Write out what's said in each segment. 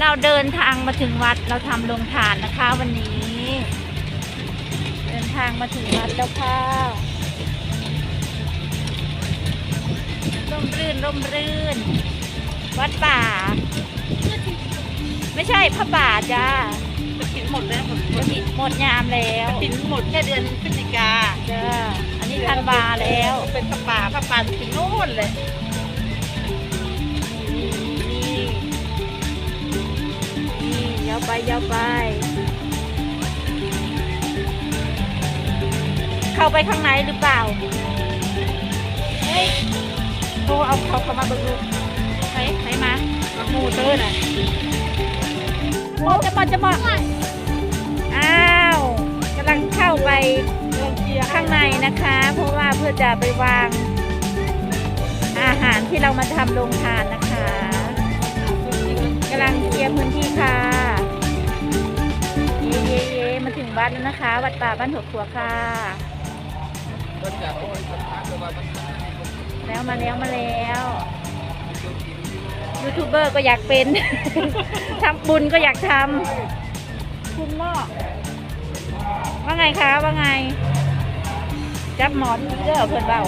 เราเดินทางมาถึงวัดเราทำโรงทานนะคะ วันนี้ เดินทางมาถึงวัดแล้วค่ะร่มรื่นร่มรื่น วัดป่า ไม่ใช่พระป่าจ้ากระถินหมดแล้วหมดกระถินหมดยามแล้วกินหมดแค่เดือนพฤศจิกาจ้าอันนี้ธันวาแล้ว เป็นพระป่าพระป่าถึงโน่นเลยาวไปยาวไป เข้าไปข้างในหรือเปล่า เฮ้ยโทรเอาเขาเข้ามาเบิ่งดูใครใครมาหมูเตอร์น่ะหมดจะมดจะมดอ้าวกำลังเข้าไปข้างในนะคะ เพราะว่าเพื่อจะไปวาง อาหารที่เรามาทำโรงทานนะคะกำลังเคลียร์พื้นที่ค่ะ มาถึงวัดแล้วนะคะ วัดป่าบ้านหัวขัวค่ะ แล้วมาแล้วมาแล้วยูทูบเบอร์ก็อยากเป็น ทำบุญก็อยากทำคุณหม้อว่าไงคะว่าไง จับหมอนดีเด้อเพื่อนเบา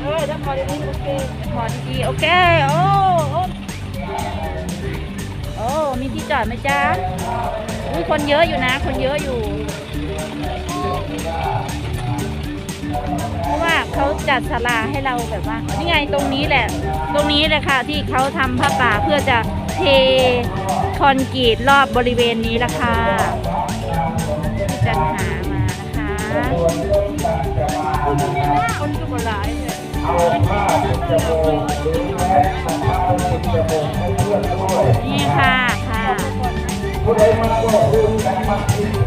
เออถ้าพอได้นี้โอเคหมอนดีโอเคโอ้โอ้โอ้มีที่จอดไหมจ๊ะ อุ้ยคนเยอะอยู่นะ คนเยอะอยู่ เพราะว่าเขาจัดศาลาให้เราแบบว่า นี่ไงตรงนี้แหละ ตรงนี้เลยค่ะ ที่เขาทำผ้าป่าเพื่อจะเทคอนกรีตรอบบริเวณนี้ละค่ะที่จันหามานะคะคนก็มาหลายเลยนี่ค่ะ ค่ะบร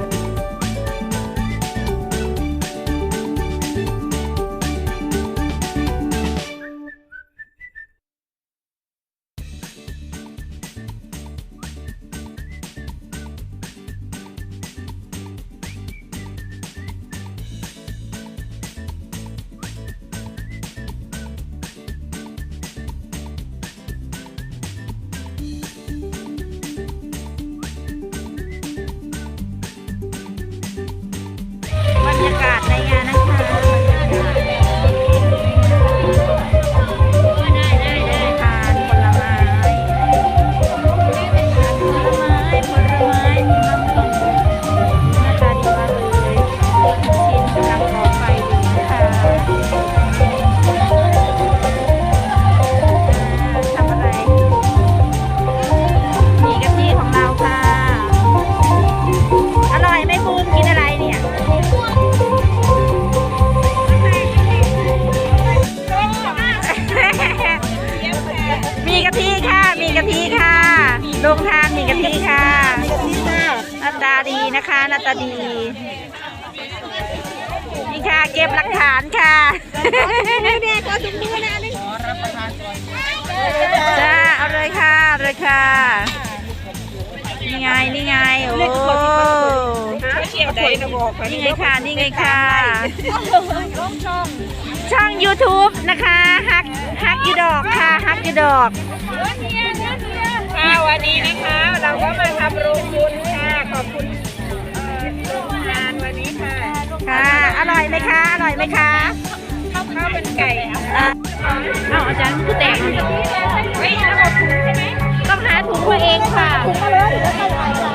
มีกะทิค่ะ มีกะทิค่ะโรงทานมีกะทิค่ะนี่จ้าหน้าตาดีนะคะหน้าตาดี นี่ค่ะเก็บหลักฐานค่ะเด็กก็ถุงมือนะนี่ขอรับประทานก่อนจ้าเอาเลยค่ะเอาเลยค่ะ นี่ไง นี่ไง โอ้เชี่ยวใด นะบอกไปนี่ไงค่ะ นี่ไงค่ะ ช่อง YouTube นะคะฮักฮักยูดอกค่ะฮักยูดอกค่ะวันนี้นะคะ เราก็มาทำโรงบุญค่ะขอบคุณเอ่อโรงทานวันนี้ค่ะ ค่ะ อร่อยไหมคะ อร่อยไหมคะข้าวข้าวเป็นไก่อะเอาอาจารย์คือแตกนี่เฮ้ยระบบถุงใช่ไหมต้องหาถุงมาเองค่ะเยี่ยมบ้านเยี่ย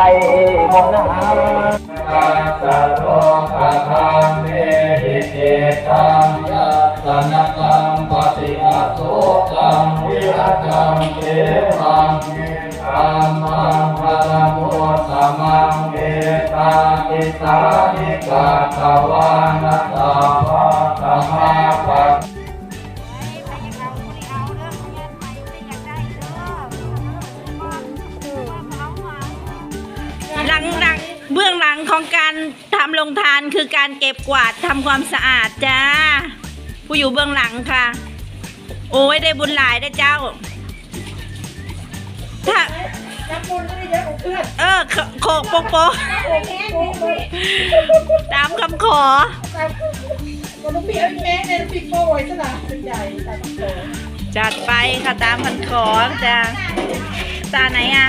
อ้โหนอนหลายสาดีมองหน้าสัตโลกธรรมเมหิเตตังยัตตนะตังปฏิอาโตตังวิรัตังเทมังธัมมัง ของการทำลงทานคือการเก็บกวาดทำความสะอาดจ้า ผู้อยู่เบื้องหลังค่ะ โอ้ยได้บุญหลายได้เจ้า ถ้าน้ำมูลก็ได้เยอะกว่าเพื่อนเออโขกโปกโปตามคำขอก็ลูกพี่เอาแม่ในลูกพี่โป้ไว้ซะนะเป็นใหญ่ตาโตจัดไปค่ะตามคำขอจ้าตาไหนอะ